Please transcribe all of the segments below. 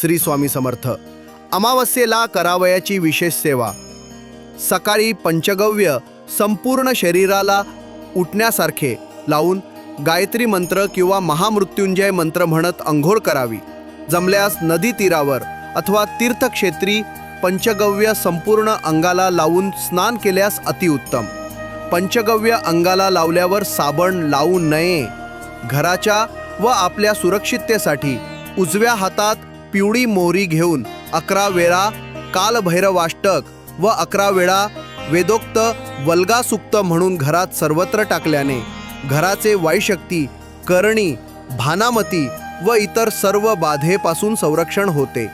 श्री स्वामी समर्थ. अमावस्येला करावयाची विशेष सेवा. सकाळी पंचगव्य संपूर्ण शरीराला उठण्यासारखे लावून गायत्री मंत्र किंवा महामृत्युंजय मंत्र म्हणत अंघोळ करावी. जमल्यास नदी तीरावर अथवा तीर्थक्षेत्री पंचगव्य संपूर्ण अंगाला लावून स्नान केल्यास अतिउत्तम पंचगव्य अंगाला लावल्यावर साबण लावू नये. घराच्या व आपल्या सुरक्षिततेसाठी उजव्या हातात पिवळी मोहरी घेऊन अकरा वेळा कालभैरवाष्टक व अकरा वेळा वेदोक्त वल्गासुक्त म्हणून घरात सर्वत्र टाकल्याने घराचे वाईशक्ती करणी भानामती व इतर सर्व बाधेपासून संरक्षण होते.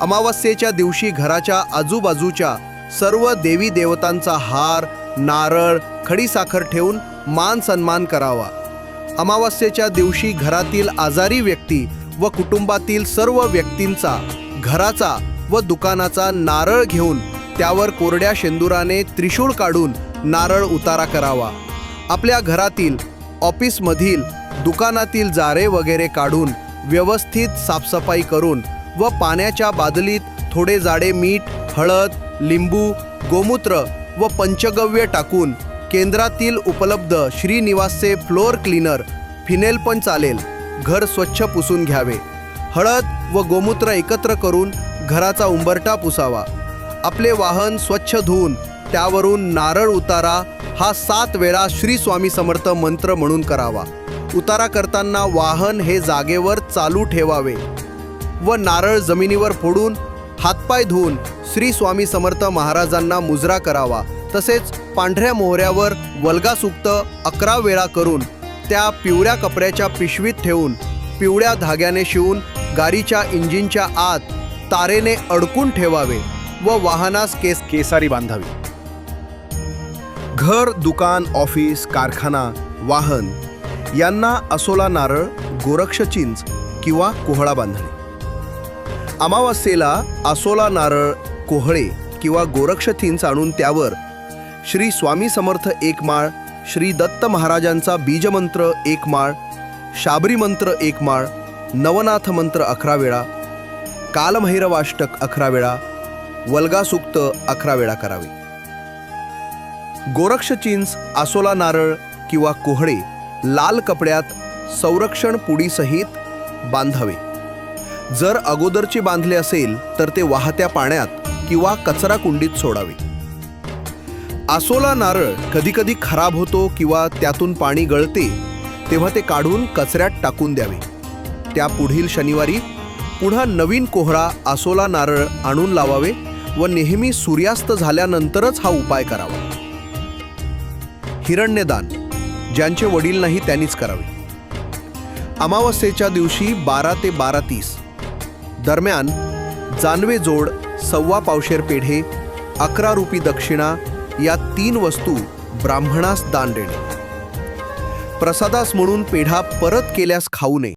अमावस्येच्या दिवशी घराच्या आजूबाजूच्या सर्व देवी देवतांचा हार नारळ खडीसाखर ठेवून मान सन्मान करावा. अमावस्येच्या दिवशी घरातील आजारी व्यक्ती व कुटुंबातील सर्व व्यक्तींचा घराचा व दुकानाचा नारळ घेऊन त्यावर कोरड्या शेंदुराने त्रिशूळ काढून नारळ उतारा करावा. आपल्या घरातील ऑफिसमधील दुकानातील जारे वगैरे काढून व्यवस्थित साफसफाई करून व पाण्याच्या बादलीत थोडे जाडे मीठ हळद लिंबू गोमूत्र व पंचगव्य टाकून केंद्रातील उपलब्ध श्रीनिवासचे फ्लोअर क्लीनर फिनेल पण चालेल. घर स्वच्छ पुसून घ्यावे. हळद व गोमूत्र एकत्र करून घराचा उंबरटा पुसावा. आपले वाहन स्वच्छ धुवून त्यावरून नारळ उतारा हा सात वेळा श्री स्वामी समर्थ मंत्र म्हणून करावा. उतारा करताना वाहन हे जागेवर चालू ठेवावे. व नारळ जमिनीवर फोडून हातपाय धुवून श्री स्वामी समर्थ महाराजांना मुजरा करावा. तसेच पांढऱ्या मोहऱ्यावर वल्गासुक्त अकरा वेळा करून त्या पिवळ्या कपड्याच्या पिशवीत ठेवून पिवळ्या धाग्याने शिवून गाडीच्या इंजिनच्या आत तारेने अडकून ठेवावे व वाहनास केस केसारी बांधावी. घर दुकान ऑफिस कारखाना वाहन यांना असोला नारळ गोरक्ष चिंच किंवा कोहळा बांधणे. अमावस्येला असोला नारळ कोहळे किंवा गोरक्ष चिंच आणून त्यावर श्री स्वामी समर्थ एकमाळ श्री दत्त महाराजांचा बीजमंत्र एक माळ शाबरी मंत्र एक माळ नवनाथ मंत्र अकरा वेळा कालभैरवाष्टक अकरा वेळा वल्गासुक्त अकरा वेळा करावे. गोरक्ष चिंच आसोला नारळ किंवा कोहळे लाल कपड्यात संरक्षण पुडीसहित बांधावे. जर अगोदरचे बांधले असेल तर ते वाहत्या पाण्यात किंवा कचरा कुंडीत सोडावे. आसोला नारळ कधीकधी खराब होतो किंवा त्यातून पाणी गळते तेव्हा ते काढून कचऱ्यात टाकून द्यावे. त्या पुढील शनिवारी पुन्हा नवीन कोहरा आसोला नारळ आणून लावावे व नेहमी सूर्यास्त झाल्यानंतरच हा उपाय करावा. हिरण्यदान ज्यांचे वडील नाही त्यांनीच करावे. अमावस्येच्या दिवशी बारा ते बारा तीस. दरम्यान जानवे जोड सव्वा पावशेर पेढे अकरा रुपी दक्षिणा या तीन वस्तू ब्राह्मणास दान देणे. प्रसादास म्हणून पेढा परत केल्यास खाऊ नये.